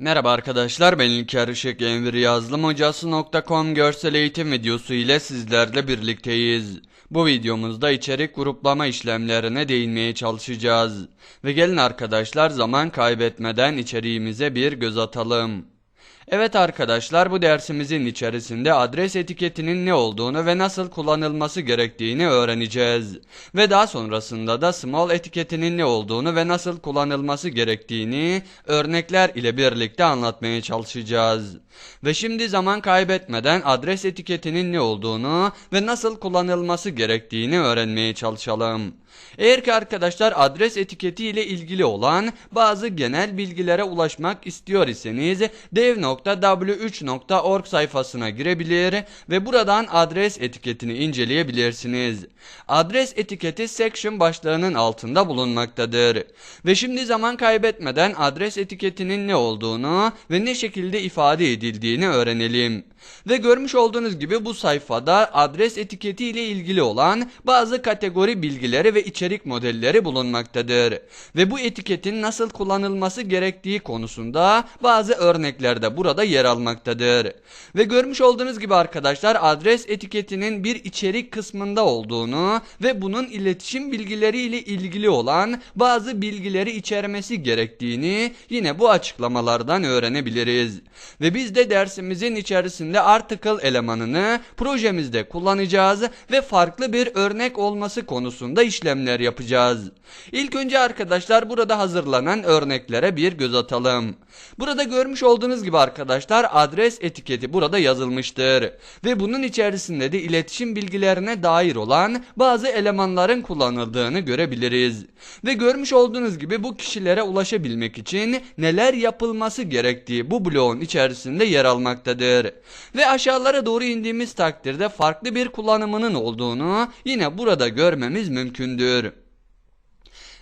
Merhaba arkadaşlar ben İlker Işık Enver Yazılım Hocası.com görsel eğitim videosu ile sizlerle birlikteyiz. Bu videomuzda içerik gruplama işlemlerine değinmeye çalışacağız. Ve gelin arkadaşlar zaman kaybetmeden içeriğimize bir göz atalım. Evet arkadaşlar bu dersimizin içerisinde adres etiketinin ne olduğunu ve nasıl kullanılması gerektiğini öğreneceğiz. Ve daha sonrasında da small etiketinin ne olduğunu ve nasıl kullanılması gerektiğini örnekler ile birlikte anlatmaya çalışacağız. Ve şimdi zaman kaybetmeden adres etiketinin ne olduğunu ve nasıl kullanılması gerektiğini öğrenmeye çalışalım. Eğer ki arkadaşlar adres etiketi ile ilgili olan bazı genel bilgilere ulaşmak istiyor iseniz dev.w3.org sayfasına girebilir ve buradan adres etiketini inceleyebilirsiniz. Adres etiketi section başlığının altında bulunmaktadır. Ve şimdi zaman kaybetmeden adres etiketinin ne olduğunu ve ne şekilde ifade edildiğini öğrenelim. Ve görmüş olduğunuz gibi bu sayfada adres etiketi ile ilgili olan bazı kategori bilgileri ve içerik modelleri bulunmaktadır. Ve bu etiketin nasıl kullanılması gerektiği konusunda bazı örnekler de burada yer almaktadır. Ve görmüş olduğunuz gibi arkadaşlar adres etiketinin bir içerik kısmında olduğunu ve bunun iletişim bilgileri ile ilgili olan bazı bilgileri içermesi gerektiğini yine bu açıklamalardan öğrenebiliriz. Ve biz de dersimizin içerisinde article elemanını projemizde kullanacağız ve farklı bir örnek olması konusunda işlemler yapacağız. İlk önce arkadaşlar burada hazırlanan örneklere bir göz atalım. Burada görmüş olduğunuz gibi arkadaşlar adres etiketi burada yazılmıştır. Ve bunun içerisinde de iletişim bilgilerine dair olan bazı elemanların kullanıldığını görebiliriz. Ve görmüş olduğunuz gibi bu kişilere ulaşabilmek için neler yapılması gerektiği bu bloğun içerisinde yer almaktadır. Ve aşağılara doğru indiğimiz takdirde farklı bir kullanımının olduğunu yine burada görmemiz mümkündür.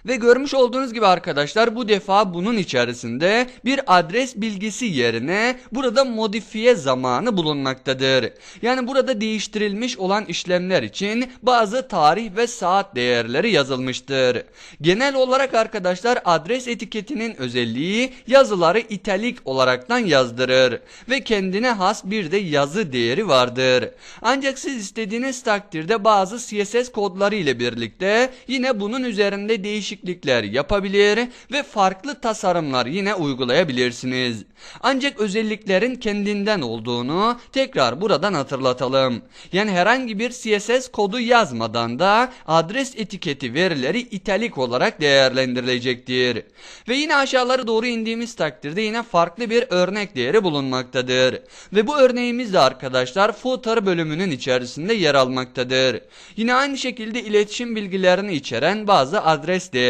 Ve görmüş olduğunuz gibi arkadaşlar bu defa bunun içerisinde bir adres bilgisi yerine burada modifiye zamanı bulunmaktadır. Yani burada değiştirilmiş olan işlemler için bazı tarih ve saat değerleri yazılmıştır. Genel olarak arkadaşlar adres etiketinin özelliği yazıları italik olaraktan yazdırır ve kendine has bir de yazı değeri vardır. Ancak siz istediğiniz takdirde bazı CSS kodları ile birlikte yine bunun üzerinde değişik değişiklikler yapabilir ve farklı tasarımlar yine uygulayabilirsiniz. Ancak özelliklerin kendinden olduğunu tekrar buradan hatırlatalım. Yani herhangi bir CSS kodu yazmadan da adres etiketi verileri italik olarak değerlendirilecektir. Ve yine aşağıları doğru indiğimiz takdirde yine farklı bir örnek değeri bulunmaktadır. Ve bu örneğimiz de arkadaşlar footer bölümünün içerisinde yer almaktadır. Yine aynı şekilde iletişim bilgilerini içeren bazı adres değerleri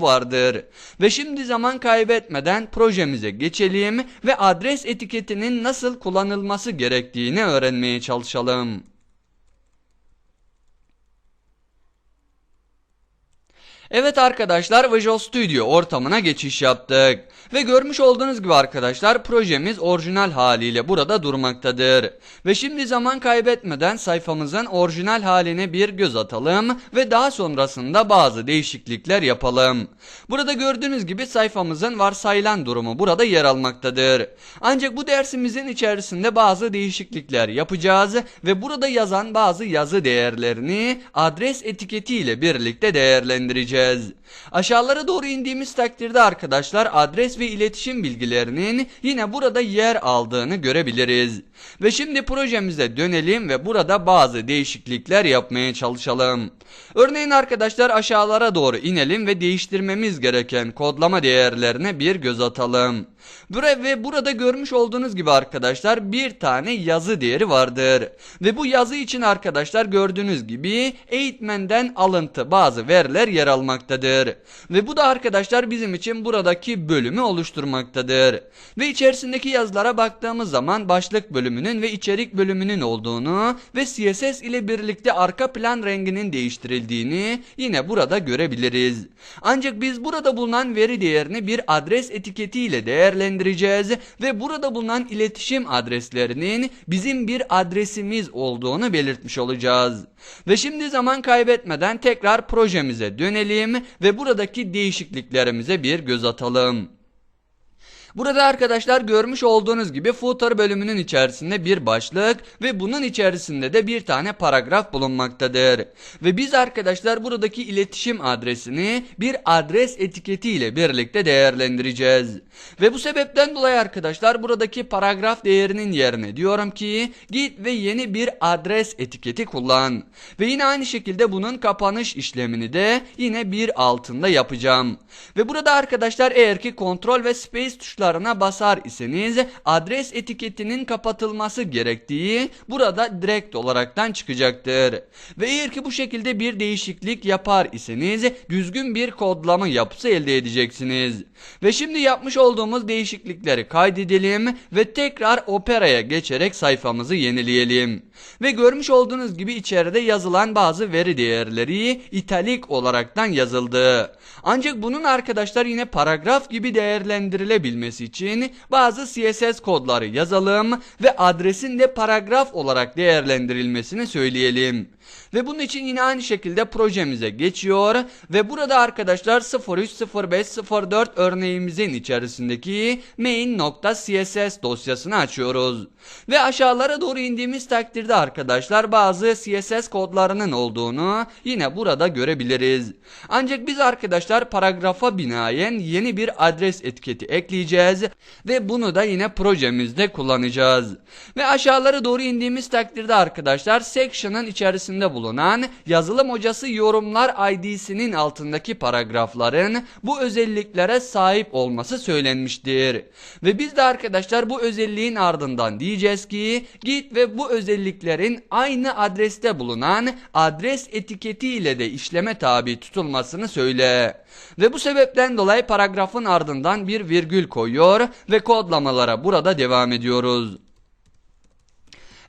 vardır. Ve şimdi zaman kaybetmeden projemize geçelim ve adres etiketinin nasıl kullanılması gerektiğini öğrenmeye çalışalım. Evet arkadaşlar Visual Studio ortamına geçiş yaptık. Ve görmüş olduğunuz gibi arkadaşlar projemiz orijinal haliyle burada durmaktadır. Ve şimdi zaman kaybetmeden sayfamızın orijinal haline bir göz atalım ve daha sonrasında bazı değişiklikler yapalım. Burada gördüğünüz gibi sayfamızın varsayılan durumu burada yer almaktadır. Ancak bu dersimizin içerisinde bazı değişiklikler yapacağız ve burada yazan bazı yazı değerlerini adres etiketi ile birlikte değerlendireceğiz edeceğiz. Aşağılara doğru indiğimiz takdirde arkadaşlar adres ve iletişim bilgilerinin yine burada yer aldığını görebiliriz. Ve şimdi projemize dönelim ve burada bazı değişiklikler yapmaya çalışalım. Örneğin arkadaşlar aşağılara doğru inelim ve değiştirmemiz gereken kodlama değerlerine bir göz atalım. Buraya ve burada görmüş olduğunuz gibi arkadaşlar bir tane yazı değeri vardır. Ve bu yazı için arkadaşlar gördüğünüz gibi eğitmenden alıntı bazı veriler yer almaktadır. Ve bu da arkadaşlar bizim için buradaki bölümü oluşturmaktadır. Ve içerisindeki yazılara baktığımız zaman başlık bölümünün ve içerik bölümünün olduğunu ve CSS ile birlikte arka plan renginin değiştirildiğini yine burada görebiliriz. Ancak biz burada bulunan veri değerini bir adres etiketi ile değerlendireceğiz ve burada bulunan iletişim adreslerinin bizim bir adresimiz olduğunu belirtmiş olacağız. Ve şimdi zaman kaybetmeden tekrar projemize dönelim ve buradaki değişikliklerimize bir göz atalım. Burada arkadaşlar görmüş olduğunuz gibi footer bölümünün içerisinde bir başlık ve bunun içerisinde de bir tane paragraf bulunmaktadır. Ve biz arkadaşlar buradaki iletişim adresini bir adres etiketi ile birlikte değerlendireceğiz. Ve bu sebepten dolayı arkadaşlar buradaki paragraf değerinin yerine diyorum ki git ve yeni bir adres etiketi kullan. Ve yine aynı şekilde bunun kapanış işlemini de yine bir altında yapacağım. Ve burada arkadaşlar eğer ki kontrol ve space tuşlarına basar iseniz adres etiketinin kapatılması gerektiği burada direkt olaraktan çıkacaktır. Ve eğer ki bu şekilde bir değişiklik yapar iseniz düzgün bir kodlama yapısı elde edeceksiniz. Ve şimdi yapmış olduğumuz değişiklikleri kaydedelim ve tekrar Opera'ya geçerek sayfamızı yenileyelim. Ve görmüş olduğunuz gibi içeride yazılan bazı veri değerleri italik olaraktan yazıldı. Ancak bunun arkadaşlar yine paragraf gibi değerlendirilebilmesi için bazı CSS kodları yazalım ve adresin de paragraf olarak değerlendirilmesini söyleyelim. Ve bunun için yine aynı şekilde projemize geçiyor ve burada arkadaşlar 030504 örneğimizin içerisindeki main.css dosyasını açıyoruz. Ve aşağılara doğru indiğimiz takdirde arkadaşlar bazı CSS kodlarının olduğunu yine burada görebiliriz. Ancak biz arkadaşlar paragrafa binaen yeni bir adres etiketi ekleyeceğiz ve bunu da yine projemizde kullanacağız. Ve aşağılara doğru indiğimiz takdirde arkadaşlar section'ın içerisinde bulunan yazılım hocası yorumlar ID'sinin altındaki paragrafların bu özelliklere sahip olması söylenmiştir. Ve biz de arkadaşlar bu özelliğin ardından diyeceğiz ki git ve bu özelliklerin aynı adreste bulunan adres etiketi ile de işleme tabi tutulmasını söyle. Ve bu sebepten dolayı paragrafın ardından bir virgül koyuyor ve kodlamalara burada devam ediyoruz.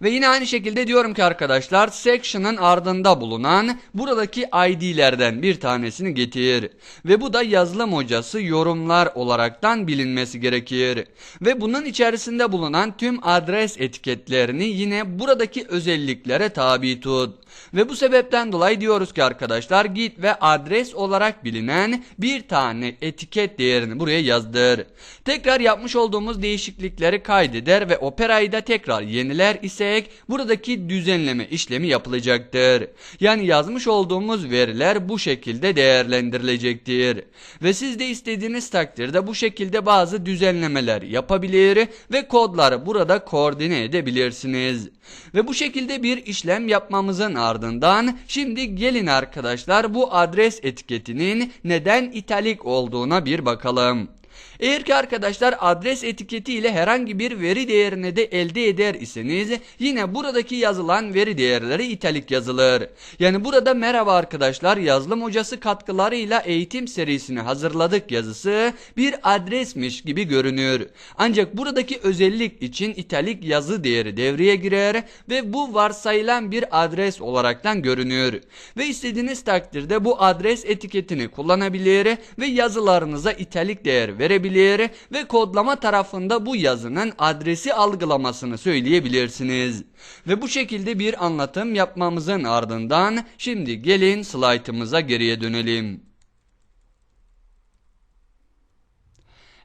Ve yine aynı şekilde diyorum ki arkadaşlar section'ın ardında bulunan buradaki ID'lerden bir tanesini getir. Ve bu da yazılım hocası yorumlar olaraktan bilinmesi gerekir. Ve bunun içerisinde bulunan tüm adres etiketlerini yine buradaki özelliklere tabi tut. Ve bu sebepten dolayı diyoruz ki arkadaşlar git ve adres olarak bilinen bir tane etiket değerini buraya yazdır. Tekrar yapmış olduğumuz değişiklikleri kaydeder ve operayı da tekrar yeniler isek buradaki düzenleme işlemi yapılacaktır. Yani yazmış olduğumuz veriler bu şekilde değerlendirilecektir. Ve siz de istediğiniz takdirde bu şekilde bazı düzenlemeler yapabilir ve kodları burada koordine edebilirsiniz. Ve bu şekilde bir işlem yapmamızın ardından şimdi gelin arkadaşlar bu adres etiketinin neden italik olduğuna bir bakalım. Eğer ki arkadaşlar adres etiketi ile herhangi bir veri değerini de elde eder iseniz yine buradaki yazılan veri değerleri italik yazılır. Yani burada merhaba arkadaşlar yazılım hocası katkılarıyla eğitim serisini hazırladık yazısı bir adresmiş gibi görünür. Ancak buradaki özellik için italik yazı değeri devreye girer ve bu varsayılan bir adres olaraktan görünür. Ve istediğiniz takdirde bu adres etiketini kullanabilir ve yazılarınıza italik değer verebilir ve kodlama tarafında bu yazının adresi algılamasını söyleyebilirsiniz. Ve bu şekilde bir anlatım yapmamızın ardından şimdi gelin slaytımıza geriye dönelim.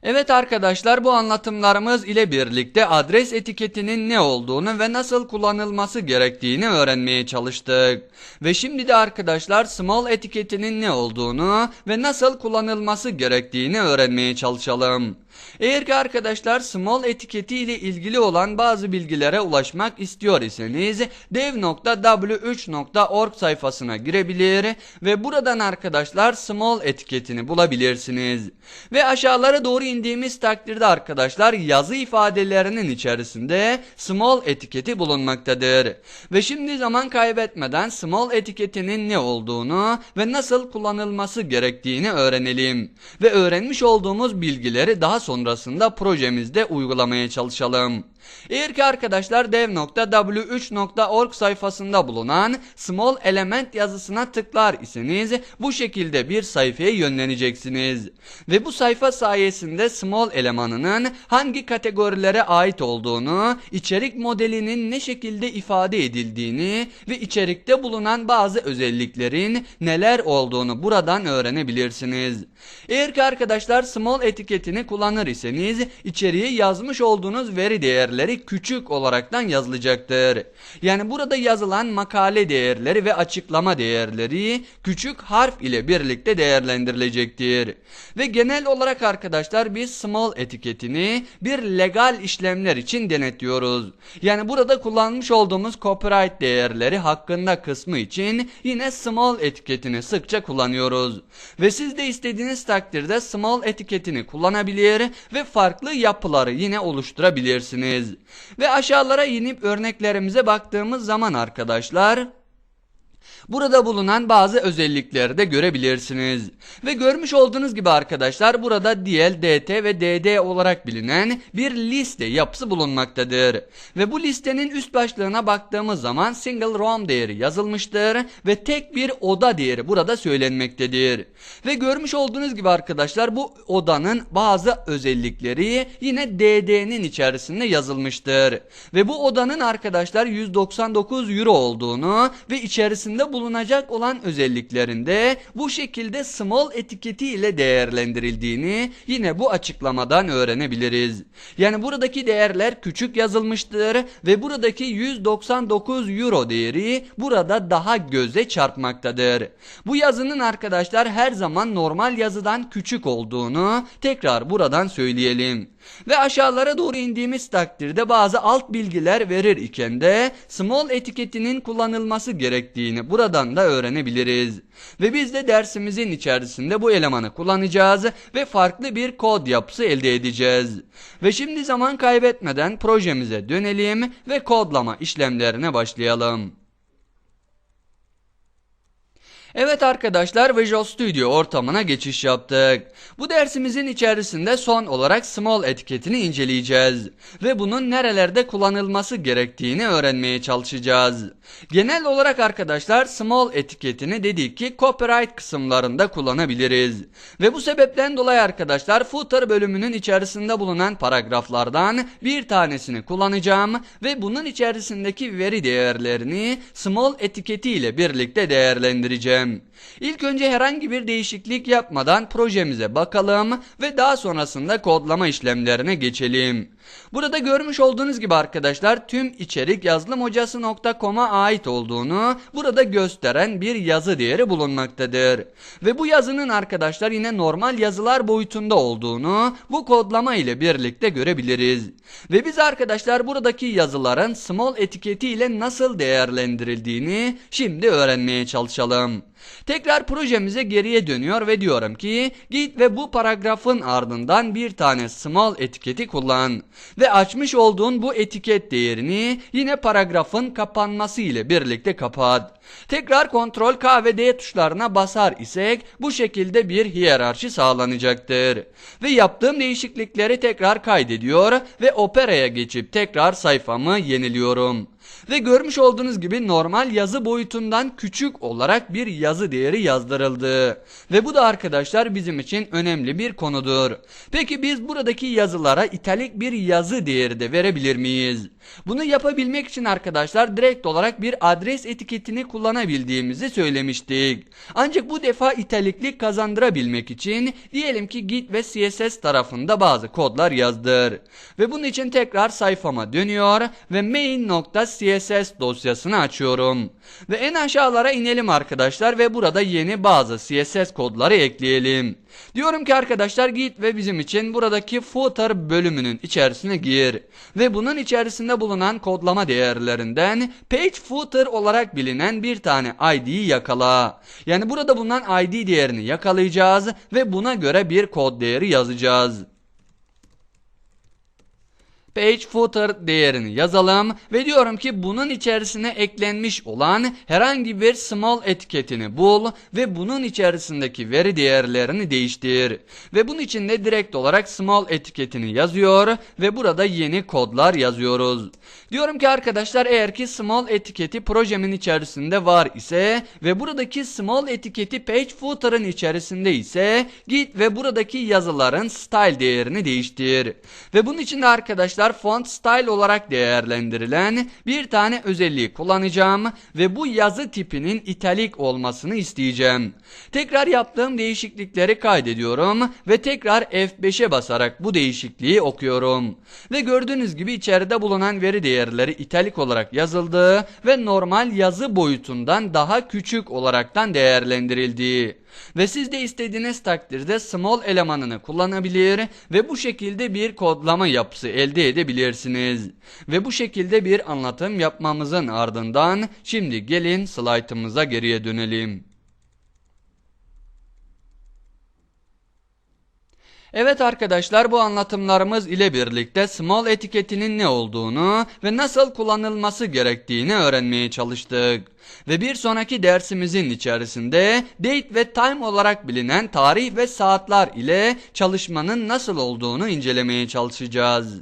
Evet arkadaşlar bu anlatımlarımız ile birlikte adres etiketinin ne olduğunu ve nasıl kullanılması gerektiğini öğrenmeye çalıştık. Ve şimdi de arkadaşlar small etiketinin ne olduğunu ve nasıl kullanılması gerektiğini öğrenmeye çalışalım. Eğer ki arkadaşlar small etiketi ile ilgili olan bazı bilgilere ulaşmak istiyor iseniz dev.w3.org sayfasına girebilir ve buradan arkadaşlar small etiketini bulabilirsiniz. Ve aşağılara doğru indiğimiz takdirde arkadaşlar yazı ifadelerinin içerisinde small etiketi bulunmaktadır. Ve şimdi zaman kaybetmeden small etiketinin ne olduğunu ve nasıl kullanılması gerektiğini öğrenelim. Ve öğrenmiş olduğumuz bilgileri daha sonrasında projemizde uygulamaya çalışalım. Eğer ki arkadaşlar dev.w3.org sayfasında bulunan small element yazısına tıklar iseniz bu şekilde bir sayfaya yönleneceksiniz. Ve bu sayfa sayesinde small elemanının hangi kategorilere ait olduğunu, içerik modelinin ne şekilde ifade edildiğini ve içerikte bulunan bazı özelliklerin neler olduğunu buradan öğrenebilirsiniz. Eğer ki arkadaşlar small etiketini kullanır iseniz içeriye yazmış olduğunuz veri değerleri küçük olaraktan yazılacaktır. Yani burada yazılan makale değerleri ve açıklama değerleri küçük harf ile birlikte değerlendirilecektir. Ve genel olarak arkadaşlar biz small etiketini bir legal işlemler için denetliyoruz. Yani burada kullanmış olduğumuz copyright değerleri hakkında kısmı için yine small etiketini sıkça kullanıyoruz. Ve siz de istediğiniz takdirde small etiketini kullanabilir ve farklı yapıları yine oluşturabilirsiniz. Ve aşağılara inip örneklerimize baktığımız zaman arkadaşlar Burada bulunan bazı özellikleri de görebilirsiniz. Ve görmüş olduğunuz gibi arkadaşlar burada DL, DT ve DD olarak bilinen bir liste yapısı bulunmaktadır. Ve bu listenin üst başlığına baktığımız zaman single room değeri yazılmıştır ve tek bir oda değeri burada söylenmektedir. Ve görmüş olduğunuz gibi arkadaşlar bu odanın bazı özellikleri yine DD'nin içerisinde yazılmıştır. Ve bu odanın arkadaşlar 199 euro olduğunu ve içerisinde bulunacak olan özelliklerinde bu şekilde small etiketi ile değerlendirildiğini yine bu açıklamadan öğrenebiliriz. Yani buradaki değerler küçük yazılmıştır ve buradaki 199 euro değeri burada daha göze çarpmaktadır. Bu yazının arkadaşlar her zaman normal yazıdan küçük olduğunu tekrar buradan söyleyelim. Ve aşağılara doğru indiğimiz takdirde bazı alt bilgiler verir iken de small etiketinin kullanılması gerektiğini buradan da öğrenebiliriz. Ve biz de dersimizin içerisinde bu elemanı kullanacağız ve farklı bir kod yapısı elde edeceğiz. Ve şimdi zaman kaybetmeden projemize dönelim ve kodlama işlemlerine başlayalım. Evet arkadaşlar Visual Studio ortamına geçiş yaptık. Bu dersimizin içerisinde son olarak small etiketini inceleyeceğiz. Ve bunun nerelerde kullanılması gerektiğini öğrenmeye çalışacağız. Genel olarak arkadaşlar small etiketini dedik ki copyright kısımlarında kullanabiliriz. Ve bu sebepten dolayı arkadaşlar footer bölümünün içerisinde bulunan paragraflardan bir tanesini kullanacağım. Ve bunun içerisindeki veri değerlerini small etiketi ile birlikte değerlendireceğim. İlk önce herhangi bir değişiklik yapmadan projemize bakalım ve daha sonrasında kodlama işlemlerine geçelim. Burada görmüş olduğunuz gibi arkadaşlar tüm içerik yazılımhocası.com'a ait olduğunu burada gösteren bir yazı değeri bulunmaktadır. Ve bu yazının arkadaşlar yine normal yazılar boyutunda olduğunu bu kodlama ile birlikte görebiliriz. Ve biz arkadaşlar buradaki yazıların small etiketi ile nasıl değerlendirildiğini şimdi öğrenmeye çalışalım. Tekrar projemize geriye dönüyor ve diyorum ki git ve bu paragrafın ardından bir tane small etiketi kullan. Ve açmış olduğun bu etiket değerini yine paragrafın kapanması ile birlikte kapat. Tekrar Ctrl K ve D tuşlarına basar isek bu şekilde bir hiyerarşi sağlanacaktır. Ve yaptığım değişiklikleri tekrar kaydediyor ve Opera'ya geçip tekrar sayfamı yeniliyorum. Ve görmüş olduğunuz gibi normal yazı boyutundan küçük olarak bir yazı değeri yazdırıldı. Ve bu da arkadaşlar bizim için önemli bir konudur. Peki biz buradaki yazılara italik bir yazı değeri de verebilir miyiz? Bunu yapabilmek için arkadaşlar direkt olarak bir adres etiketini kullanabildiğimizi söylemiştik. Ancak bu defa italiklik kazandırabilmek için diyelim ki git ve CSS tarafında bazı kodlar yazdır. Ve bunun için tekrar sayfama dönüyor ve main.css dosyasını açıyorum. Ve en aşağılara inelim arkadaşlar ve burada yeni bazı CSS kodları ekleyelim. Diyorum ki arkadaşlar git ve bizim için buradaki footer bölümünün içerisine gir. Ve bunun içerisinde bulunan kodlama değerlerinden page footer olarak bilinen bir tane ID'yi yakala. Yani burada bulunan ID değerini yakalayacağız ve buna göre bir kod değeri yazacağız page footer değerini yazalım ve diyorum ki bunun içerisine eklenmiş olan herhangi bir small etiketini bul ve bunun içerisindeki veri değerlerini değiştir. Ve bunun için de direkt olarak small etiketini yazıyor ve burada yeni kodlar yazıyoruz. Diyorum ki arkadaşlar eğer ki small etiketi projemin içerisinde var ise ve buradaki small etiketi page footer'ın içerisinde ise git ve buradaki yazıların style değerini değiştir. Ve bunun için de arkadaşlar tekrar font style olarak değerlendirilen bir tane özelliği kullanacağım ve bu yazı tipinin italik olmasını isteyeceğim. Tekrar yaptığım değişiklikleri kaydediyorum ve tekrar F5'e basarak bu değişikliği okuyorum. Ve gördüğünüz gibi içeride bulunan veri değerleri italik olarak yazıldı ve normal yazı boyutundan daha küçük olaraktan değerlendirildi. Ve siz de istediğiniz takdirde small elemanını kullanabilir ve bu şekilde bir kodlama yapısı elde edebilirsiniz. Ve bu şekilde bir anlatım yapmamızın ardından şimdi gelin slaytımıza geriye dönelim. Evet arkadaşlar bu anlatımlarımız ile birlikte small etiketinin ne olduğunu ve nasıl kullanılması gerektiğini öğrenmeye çalıştık. Ve bir sonraki dersimizin içerisinde date ve time olarak bilinen tarih ve saatler ile çalışmanın nasıl olduğunu incelemeye çalışacağız.